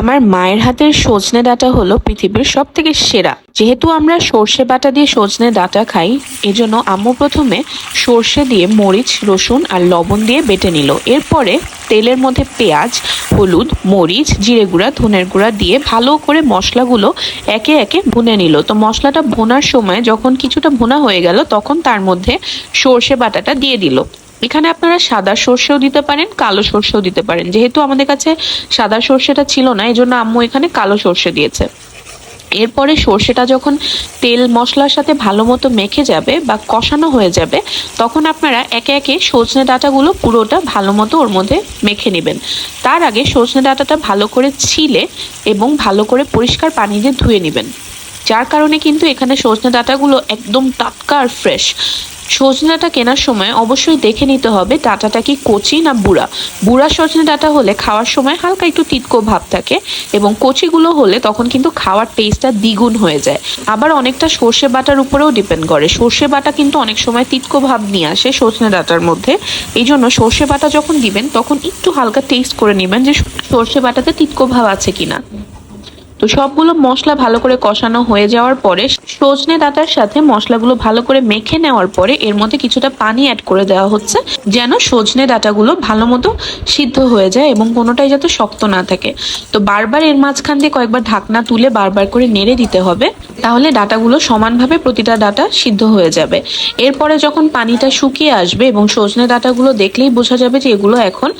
আমার মায়ের হাতের সজনে ডাঁটা হলো পৃথিবীর সব থেকে সেরা। যেহেতু আমরা সর্ষে বাটা দিয়ে সজনে ডাঁটা খাই, এজন্য আম্মু প্রথমে সর্ষে দিয়ে মরিচ, রসুন আর লবণ দিয়ে বেটে নিল। এরপরে তেলের মধ্যে পেঁয়াজ, হলুদ, মরিচ, জিরে গুঁড়া, ধনের গুঁড়া দিয়ে ভালো করে মশলাগুলো একে একে ভুনে নিল। তো মশলাটা ভোনার সময় যখন কিছুটা ভুনা হয়ে গেল, তখন তার মধ্যে সর্ষে বাটাটা দিয়ে দিল। এখানে আপনারা সাদা সর্ষেও দিতে পারেন, কালো সর্ষেও দিতে পারেন। যেহেতু আমাদের কাছে সাদা সর্ষেটা ছিল না এই জন্য আম্মু এখানে কালো সর্ষে দিয়েছে। এরপরে সর্ষেটা যখন তেল মশলার সাথে ভালো মতো মেখে যাবে বা কষানো হয়ে যাবে, তখন আপনারা একে একে সজনে ডাঁটাগুলো পুরোটা ভালো মতো ওর মধ্যে মেখে নেবেন। তার আগে সজনে ডাঁটাটা ভালো করে ছিলে এবং ভালো করে পরিষ্কার পানি দিয়ে ধুয়ে নেবেন। যার কারণে কিন্তু এখানে সজনে ডাঁটাগুলো একদম টাটকা আর ফ্রেশ সজনেটা কেনার সময় অবশ্যই দেখে নিতে হবে ডাঁটাটা কি কচি না বুড়া। বুড়া সজনে ডাঁটা হলে খাওয়ার সময় হালকা একটু তিতকো ভাব থাকে এবং কচিগুলো হলে তখন কিন্তু খাওয়ার টেস্টটা দ্বিগুণ হয়ে যায়। আবার অনেকটা সর্ষে বাটার উপরেও ডিপেন্ড করে। সর্ষে বাটা কিন্তু অনেক সময় তিতকো ভাব নিয়ে আসে সজনে ডাঁটার মধ্যে। এই জন্য সর্ষে বাটা যখন দিবেন তখন একটু হালকা টেস্ট করে নেবেন যে সর্ষে বাটাতে তিতকো ভাব আছে কিনা। সবগুলো মশলা ভালো করে কষানো হয়ে যাওয়ার পরে সজনে ডাটার সাথে মশলাগুলো ভালো করে মেখে নেওয়ার পরে এর মধ্যে কিছুটা পানি অ্যাড করে দেওয়া হচ্ছে, যেন সজনে ডাঁটাগুলো ভালো মতো সিদ্ধ হয়ে যায় এবং কোনোটাই যাতে শক্ত না থাকে। তো বারবার এর মাঝখান দিয়ে কয়েকবার ঢাকনা তুলে বারবার করে নেড়ে দিতে হবে। তাহলে ডাটাগুলো সমানভাবে প্রতিটা ডাটা সিদ্ধ হয়ে যাবে। এরপরে যখন পানিটা শুকিয়ে আসবে এবং সজনে ডাটাগুলো দেখলেই বোঝা যাবে যে এগুলো এখন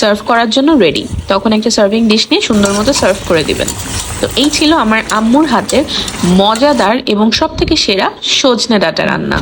সার্ভ করার জন্য রেডি। তখন একটা সার্ভিং ডিশ নিয়ে সুন্দর মতো সার্ভ করে দিবেন। তো এই ছিল আমার আম্মুর হাতের মজাদার এবং সব থেকে সেরা সজনে ডাটা রান্না।